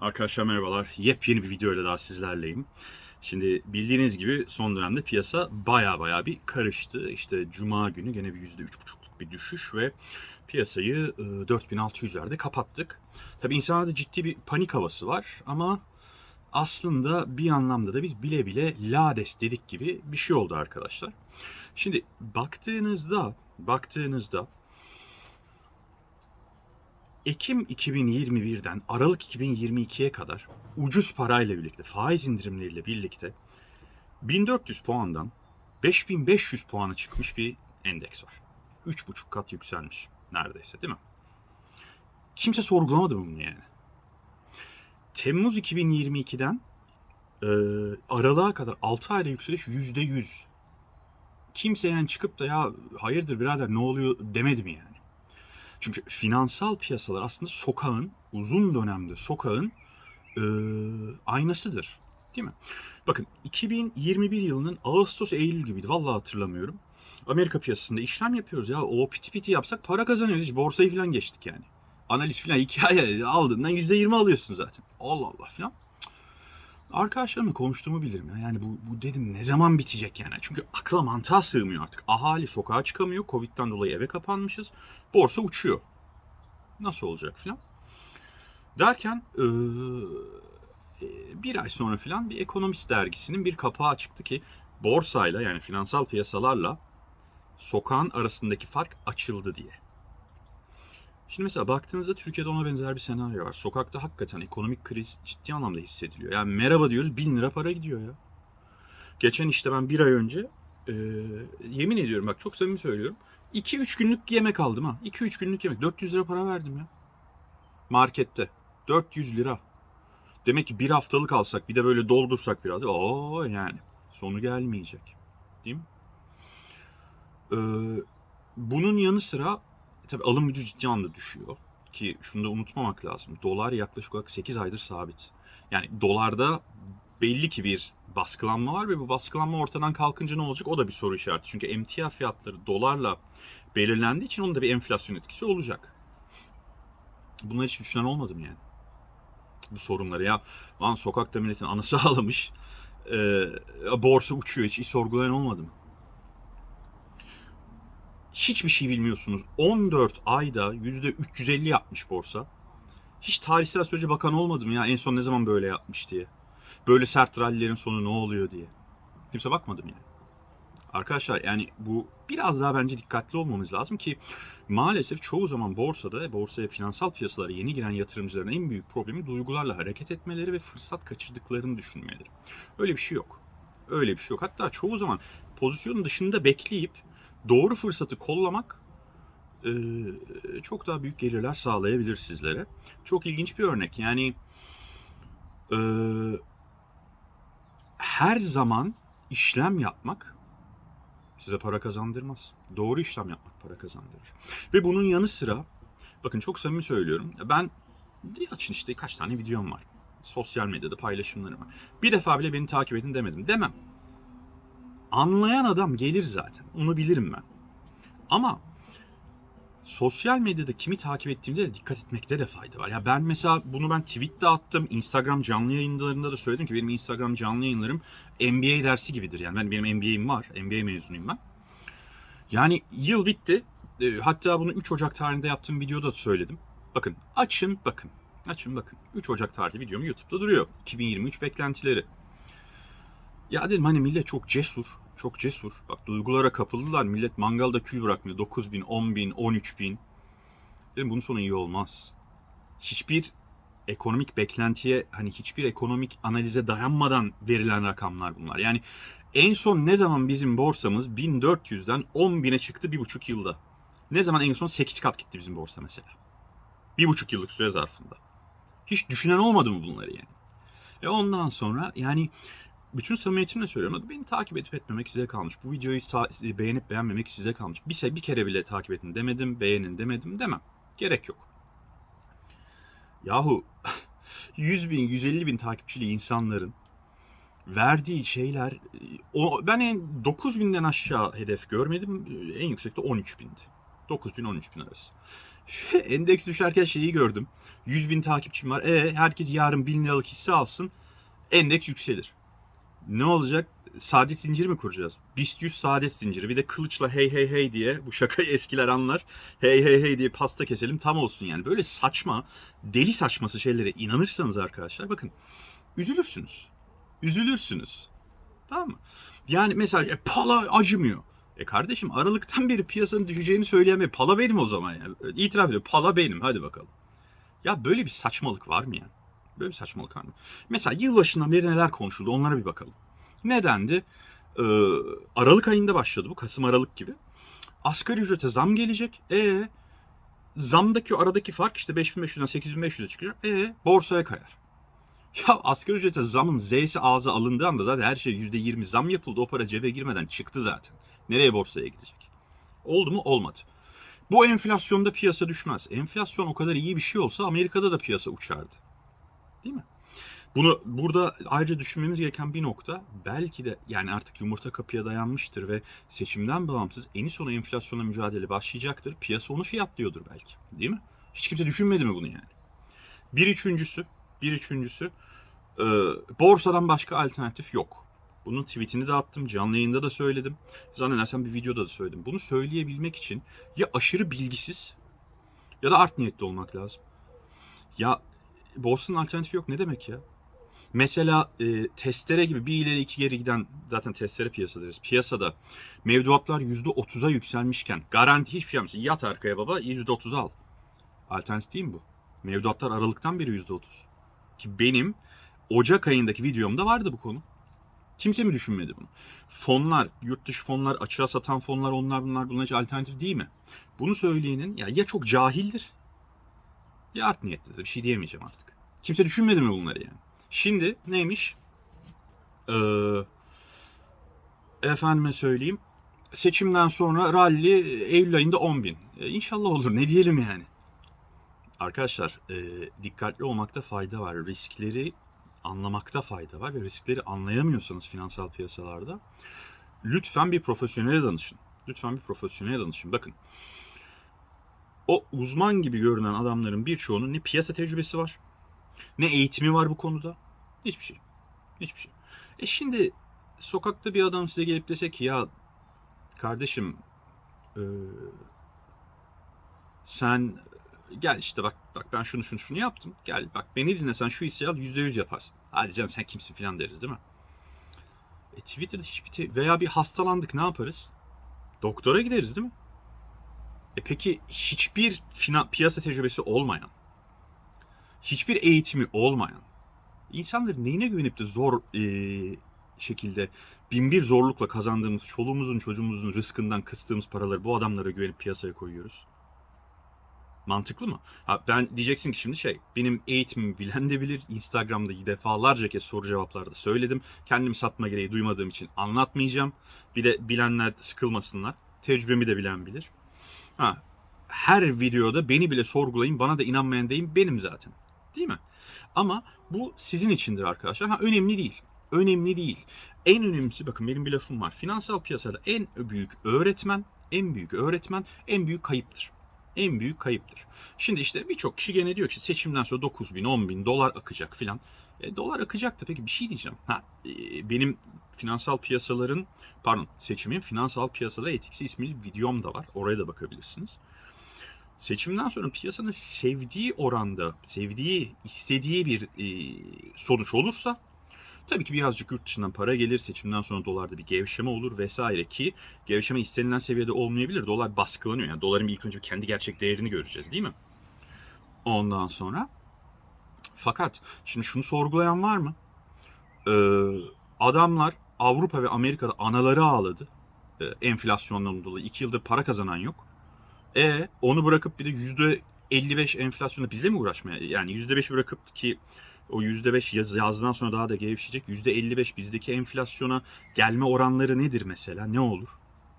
Arkadaşlar merhabalar. Yepyeni bir video ile daha sizlerleyim. Şimdi bildiğiniz gibi son dönemde piyasa baya baya bir karıştı. İşte cuma günü gene bir %3,5'luk bir düşüş ve piyasayı e, 4600'lerde kapattık. Tabi insanlarda ciddi bir panik havası var ama aslında bir anlamda da biz bile bile lades dedik gibi bir şey oldu arkadaşlar. Şimdi baktığınızda baktığınızda Ekim 2021'den Aralık 2022'ye kadar ucuz parayla birlikte, faiz indirimleriyle birlikte 1400 puandan 5500 puana çıkmış bir endeks var. 3,5 kat yükselmiş neredeyse değil mi? Kimse sorgulamadı bunu yani. Temmuz 2022'den e, aralığa kadar 6 ayda yükseliş %100. Kimse yani çıkıp da ya hayırdır birader ne oluyor demedi mi yani? Çünkü finansal piyasalar aslında sokağın, uzun dönemde sokağın e, aynasıdır. Değil mi? Bakın 2021 yılının Ağustos-Eylül gibiydi. Vallahi hatırlamıyorum. Amerika piyasasında işlem yapıyoruz ya. O piti piti yapsak para kazanıyoruz. Hiç borsayı falan geçtik yani. Analiz falan hikaye aldığından %20 alıyorsun zaten. Allah Allah falan. Arkadaşlarımla konuştuğumu bilirim ya. Yani bu, bu dedim ne zaman bitecek yani. Çünkü akla mantığa sığmıyor artık. Ahali sokağa çıkamıyor. Covid'den dolayı eve kapanmışız. Borsa uçuyor. Nasıl olacak filan. Derken eee, bir ay sonra filan bir ekonomist dergisinin bir kapağı çıktı ki borsayla yani finansal piyasalarla sokağın arasındaki fark açıldı diye. Şimdi mesela baktığınızda Türkiye'de ona benzer bir senaryo var. Sokakta hakikaten ekonomik kriz ciddi anlamda hissediliyor. Yani merhaba diyoruz bin lira para gidiyor ya. Geçen işte ben bir ay önce e, yemin ediyorum bak çok samimi söylüyorum. 2-3 günlük yemek aldım ha. 2-3 günlük yemek. 400 lira para verdim ya. Markette. 400 lira. Demek ki bir haftalık alsak bir de böyle doldursak biraz. Oo yani. Sonu gelmeyecek. Değil mi? Ee, bunun yanı sıra tabii alım gücü ciddi anlamda düşüyor. Ki şunu da unutmamak lazım. Dolar yaklaşık olarak 8 aydır sabit. Yani dolarda belli ki bir baskılanma var ve bu baskılanma ortadan kalkınca ne olacak o da bir soru işareti. Çünkü emtia fiyatları dolarla belirlendiği için onun da bir enflasyon etkisi olacak. Bunları hiç düşünen olmadım yani. Bu sorunları ya lan sokakta milletin anası ağlamış. Ee, borsa uçuyor hiç, hiç sorgulayan olmadı mı? Hiçbir şey bilmiyorsunuz. 14 ayda %350 yapmış borsa. Hiç tarihsel sürece bakan olmadı mı ya en son ne zaman böyle yapmış diye. Böyle sert rallilerin sonu ne oluyor diye. Kimse bakmadı mı yani? Arkadaşlar yani bu biraz daha bence dikkatli olmamız lazım ki maalesef çoğu zaman borsada, borsaya finansal piyasalara yeni giren yatırımcıların en büyük problemi duygularla hareket etmeleri ve fırsat kaçırdıklarını düşünmeleri. Öyle bir şey yok. Öyle bir şey yok. Hatta çoğu zaman pozisyonun dışında bekleyip doğru fırsatı kollamak e, çok daha büyük gelirler sağlayabilir sizlere. Çok ilginç bir örnek. Yani e, her zaman işlem yapmak size para kazandırmaz. Doğru işlem yapmak para kazandırır. Ve bunun yanı sıra bakın çok samimi söylüyorum. Ben açın işte kaç tane videom var. Sosyal medyada paylaşımlarım. Bir defa bile beni takip edin demedim. Demem. Anlayan adam gelir zaten. Onu bilirim ben. Ama sosyal medyada kimi takip ettiğimize de dikkat etmekte de fayda var. Ya ben mesela bunu ben tweet'te attım. Instagram canlı yayınlarında da söyledim ki benim Instagram canlı yayınlarım NBA dersi gibidir. Yani ben benim MBA'im var. NBA mezunuyum ben. Yani yıl bitti. E, Hatta bunu 3 Ocak tarihinde yaptığım videoda da söyledim. Bakın açın bakın. Açın bakın. 3 Ocak tarihli videom YouTube'da duruyor. 2023 beklentileri. Ya dedim hani millet çok cesur. Çok cesur. Bak duygulara kapıldılar. Millet mangalda kül bırakmıyor. 9 bin, 10 bin, 13 bin. Dedim bunun sonu iyi olmaz. Hiçbir ekonomik beklentiye hani hiçbir ekonomik analize dayanmadan verilen rakamlar bunlar. Yani en son ne zaman bizim borsamız 1400'den 10.000'e çıktı bir buçuk yılda. Ne zaman en son 8 kat gitti bizim borsa mesela. Bir buçuk yıllık süre zarfında. Hiç düşünen olmadı mı bunları yani? E ondan sonra yani bütün samimiyetimle söylüyorum. Beni takip edip etmemek size kalmış. Bu videoyu beğenip beğenmemek size kalmış. Bir, se- bir kere bile takip edin demedim, beğenin demedim demem. Gerek yok. Yahu 100 bin, 150 bin takipçili insanların verdiği şeyler o, ben en 9 binden aşağı hedef görmedim. En yüksekte 13 bindi. 9 bin 13 bin arası. Endeks düşerken şeyi gördüm. 100 bin takipçim var. E herkes yarın 1000 liralık hisse alsın. Endeks yükselir. Ne olacak? Saadet zinciri mi kuracağız? BIST 100 saadet zinciri. Bir de kılıçla hey hey hey diye bu şakayı eskiler anlar. Hey hey hey diye pasta keselim tam olsun yani. Böyle saçma, deli saçması şeylere inanırsanız arkadaşlar bakın üzülürsünüz. Üzülürsünüz. Tamam mı? Yani mesela e, pala acımıyor. E kardeşim Aralık'tan beri piyasanın düşeceğini söyleyen bir pala benim o zaman yani. İtiraf ediyor. Pala benim. Hadi bakalım. Ya böyle bir saçmalık var mı yani? Böyle bir saçmalık var? Mesela yılbaşından beri neler konuşuldu onlara bir bakalım. Nedendi? Ee, Aralık ayında başladı bu. Kasım Aralık gibi. Asgari ücrete zam gelecek. E zamdaki aradaki fark işte 5500'den 8500'e çıkıyor. E borsaya kayar. Ya asgari ücrete zamın Z'si ağza alındığı anda zaten her şey %20 zam yapıldı. O para cebe girmeden çıktı zaten. Nereye borsaya gidecek? Oldu mu? Olmadı. Bu enflasyonda piyasa düşmez. Enflasyon o kadar iyi bir şey olsa Amerika'da da piyasa uçardı. Değil mi? Bunu burada ayrıca düşünmemiz gereken bir nokta belki de yani artık yumurta kapıya dayanmıştır ve seçimden bağımsız eni sonu enflasyonla mücadele başlayacaktır. Piyasa onu fiyatlıyordur belki. Değil mi? Hiç kimse düşünmedi mi bunu yani? Bir üçüncüsü, bir üçüncüsü e, borsadan başka alternatif yok. Bunun tweetini de attım, canlı yayında da söyledim. Zannedersem bir videoda da söyledim. Bunu söyleyebilmek için ya aşırı bilgisiz ya da art niyetli olmak lazım. Ya borsanın alternatifi yok ne demek ya? Mesela e, testere gibi bir ileri iki geri giden zaten testere piyasa deriz. Piyasada mevduatlar %30'a yükselmişken garanti hiçbir şey yapmıyorsun. Yat arkaya baba %30 al. Alternatif değil mi bu? Mevduatlar Aralık'tan beri %30. Ki benim Ocak ayındaki videomda vardı bu konu. Kimse mi düşünmedi bunu? Fonlar, yurt dışı fonlar, açığa satan fonlar, onlar bunlar bunlar hiç alternatif değil mi? Bunu söyleyenin ya, ya çok cahildir ya art niyetlidir. Bir şey diyemeyeceğim artık. Kimse düşünmedi mi bunları yani? Şimdi neymiş? Ee, efendime söyleyeyim. Seçimden sonra rally Eylül ayında 10 bin. E, inşallah olur. Ne diyelim yani? Arkadaşlar e, dikkatli olmakta fayda var. Riskleri anlamakta fayda var ve riskleri anlayamıyorsanız finansal piyasalarda lütfen bir profesyonele danışın. Lütfen bir profesyonele danışın. Bakın o uzman gibi görünen adamların birçoğunun ne piyasa tecrübesi var, ne eğitimi var bu konuda. Hiçbir şey. Hiçbir şey. E şimdi sokakta bir adam size gelip dese ki ya kardeşim e, sen gel işte bak bak ben şunu şunu şunu yaptım. Gel bak beni dinle sen şu hisseyi al yüzde yüz yaparsın. Hadi canım sen kimsin filan deriz değil mi? E Twitter'da hiçbir te- veya bir hastalandık ne yaparız? Doktora gideriz değil mi? E peki hiçbir fina- piyasa tecrübesi olmayan, hiçbir eğitimi olmayan insanların neyine güvenip de zor e, şekilde binbir zorlukla kazandığımız çoluğumuzun çocuğumuzun rızkından kıstığımız paraları bu adamlara güvenip piyasaya koyuyoruz? Mantıklı mı? Ha, ben diyeceksin ki şimdi şey, benim eğitimimi bilen de bilir. Instagram'da defalarca kez soru cevaplarda söyledim. Kendimi satma gereği duymadığım için anlatmayacağım. Bir de bilenler sıkılmasınlar. Tecrübemi de bilen bilir. Ha, her videoda beni bile sorgulayın, bana da inanmayan deyin benim zaten. Değil mi? Ama bu sizin içindir arkadaşlar. Ha, önemli değil. Önemli değil. En önemlisi bakın benim bir lafım var. Finansal piyasada en büyük öğretmen, en büyük öğretmen, en büyük kayıptır. En büyük kayıptır. Şimdi işte birçok kişi gene diyor ki seçimden sonra 9 bin, 10 bin dolar akacak filan. E, dolar akacak da peki bir şey diyeceğim. Ha, e, benim finansal piyasaların, pardon seçimin finansal piyasada etkisi ismli videom da var. Oraya da bakabilirsiniz. Seçimden sonra piyasanın sevdiği oranda, sevdiği, istediği bir e, sonuç olursa tabii ki birazcık yurt dışından para gelir. Seçimden sonra dolarda bir gevşeme olur vesaire ki gevşeme istenilen seviyede olmayabilir. Dolar baskılanıyor. Yani doların ilk önce kendi gerçek değerini göreceğiz değil mi? Ondan sonra fakat şimdi şunu sorgulayan var mı? Ee, adamlar Avrupa ve Amerika'da anaları ağladı. Ee, enflasyondan dolayı. iki yıldır para kazanan yok. E onu bırakıp bir de yüzde 55 enflasyonda bizle mi uğraşmaya? Yani yüzde 5 bırakıp ki o yüzde 5 yaz, yazdan sonra daha da gevşeyecek. Yüzde 55 bizdeki enflasyona gelme oranları nedir mesela? Ne olur?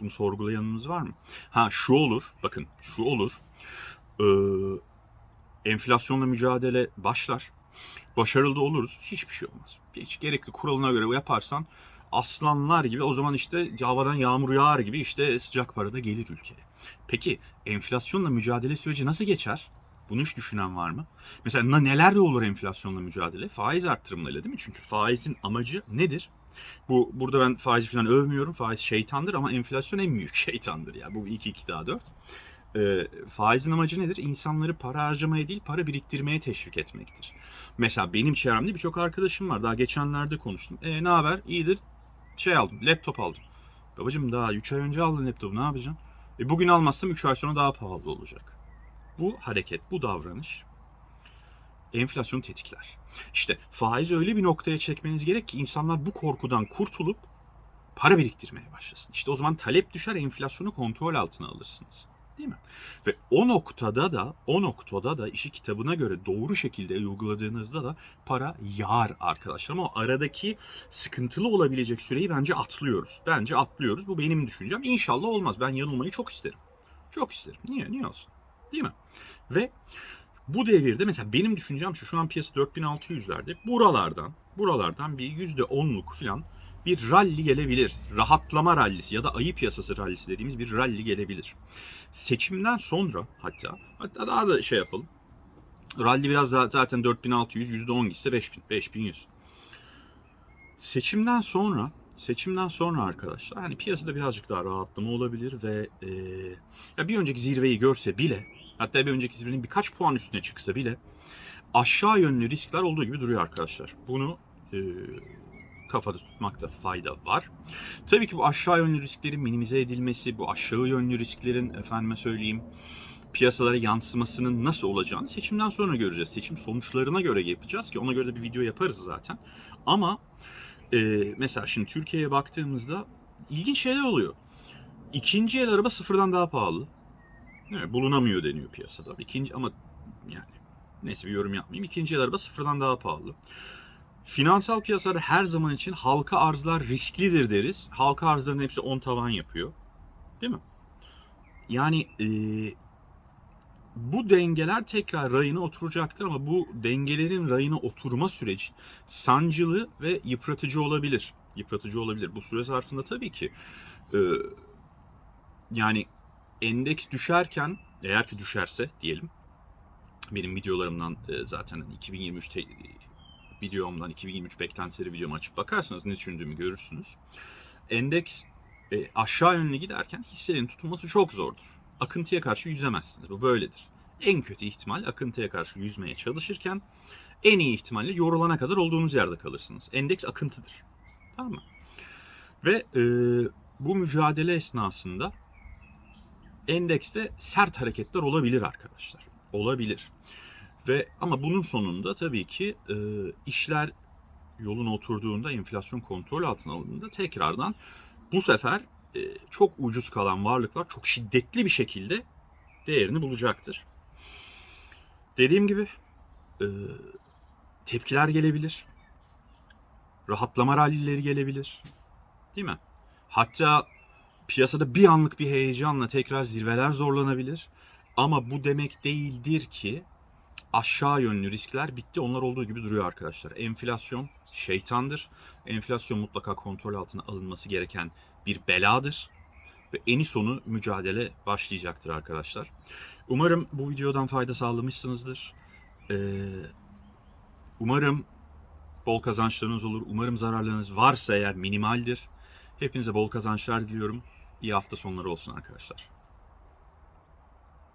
Bunu sorgulayanımız var mı? Ha şu olur. Bakın şu olur. Ee, enflasyonla mücadele başlar. Başarılı da oluruz. Hiçbir şey olmaz. Hiç gerekli kuralına göre yaparsan aslanlar gibi o zaman işte havadan yağmur yağar gibi işte sıcak para da gelir ülkeye. Peki enflasyonla mücadele süreci nasıl geçer? Bunu hiç düşünen var mı? Mesela neler de olur enflasyonla mücadele? Faiz arttırımlarıyla değil mi? Çünkü faizin amacı nedir? Bu burada ben faizi falan övmüyorum. Faiz şeytandır ama enflasyon en büyük şeytandır ya. Bu 2 2 daha 4. Ee, faizin amacı nedir? İnsanları para harcamaya değil, para biriktirmeye teşvik etmektir. Mesela benim çevremde birçok arkadaşım var. Daha geçenlerde konuştum. E ne haber? İyidir. Şey aldım, laptop aldım. Babacım daha 3 ay önce aldın laptopu ne yapacaksın? E bugün almazsam 3 ay sonra daha pahalı olacak. Bu hareket, bu davranış enflasyonu tetikler. İşte faizi öyle bir noktaya çekmeniz gerek ki insanlar bu korkudan kurtulup para biriktirmeye başlasın. İşte o zaman talep düşer, enflasyonu kontrol altına alırsınız. Değil mi? Ve o noktada da o noktada da işi kitabına göre doğru şekilde uyguladığınızda da para yağar arkadaşlar. Ama aradaki sıkıntılı olabilecek süreyi bence atlıyoruz. Bence atlıyoruz. Bu benim düşüncem. İnşallah olmaz. Ben yanılmayı çok isterim. Çok isterim. Niye? Niye olsun? Değil mi? Ve bu devirde mesela benim düşüncem şu. Şu an piyasa 4600'lerde. Buralardan, buralardan bir %10'luk falan bir rally gelebilir. Rahatlama rallisi ya da ayı piyasası rallisi dediğimiz bir rally gelebilir. Seçimden sonra hatta hatta daha da şey yapalım. Rally biraz daha zaten 4600 %10 gitse 5000 5100. Seçimden sonra seçimden sonra arkadaşlar hani piyasada birazcık daha rahatlama olabilir ve e, ya bir önceki zirveyi görse bile hatta bir önceki zirvenin birkaç puan üstüne çıksa bile aşağı yönlü riskler olduğu gibi duruyor arkadaşlar. Bunu e, kafada tutmakta fayda var. Tabii ki bu aşağı yönlü risklerin minimize edilmesi, bu aşağı yönlü risklerin efendime söyleyeyim piyasalara yansımasının nasıl olacağını seçimden sonra göreceğiz. Seçim sonuçlarına göre yapacağız ki ona göre de bir video yaparız zaten. Ama e, mesela şimdi Türkiye'ye baktığımızda ilginç şeyler oluyor. İkinci el araba sıfırdan daha pahalı. Evet, bulunamıyor deniyor piyasada. İkinci ama yani neyse bir yorum yapmayayım. İkinci el araba sıfırdan daha pahalı. Finansal piyasada her zaman için halka arzlar risklidir deriz. Halka arzların hepsi 10 tavan yapıyor. Değil mi? Yani e, bu dengeler tekrar rayına oturacaktır ama bu dengelerin rayına oturma süreci sancılı ve yıpratıcı olabilir. Yıpratıcı olabilir. Bu süre zarfında tabii ki e, yani endeks düşerken eğer ki düşerse diyelim benim videolarımdan e, zaten 2023 te- videomdan 2023 beklentileri videomu açıp bakarsanız ne düşündüğümü görürsünüz. Endeks e, aşağı yönlü giderken hisselerin tutulması çok zordur. Akıntıya karşı yüzemezsiniz. Bu böyledir. En kötü ihtimal akıntıya karşı yüzmeye çalışırken en iyi ihtimalle yorulana kadar olduğunuz yerde kalırsınız. Endeks akıntıdır. Tamam mı? Ve e, bu mücadele esnasında endekste sert hareketler olabilir arkadaşlar. Olabilir. Ve ama bunun sonunda tabii ki e, işler yoluna oturduğunda, enflasyon kontrol altına alındığında tekrardan bu sefer çok ucuz kalan varlıklar çok şiddetli bir şekilde değerini bulacaktır. Dediğim gibi e, tepkiler gelebilir. Rahatlama rallileri gelebilir. Değil mi? Hatta piyasada bir anlık bir heyecanla tekrar zirveler zorlanabilir. Ama bu demek değildir ki aşağı yönlü riskler bitti. Onlar olduğu gibi duruyor arkadaşlar. Enflasyon şeytandır. Enflasyon mutlaka kontrol altına alınması gereken bir beladır. Ve eni sonu mücadele başlayacaktır arkadaşlar. Umarım bu videodan fayda sağlamışsınızdır. Ee, umarım bol kazançlarınız olur. Umarım zararlarınız varsa eğer minimaldir. Hepinize bol kazançlar diliyorum. İyi hafta sonları olsun arkadaşlar.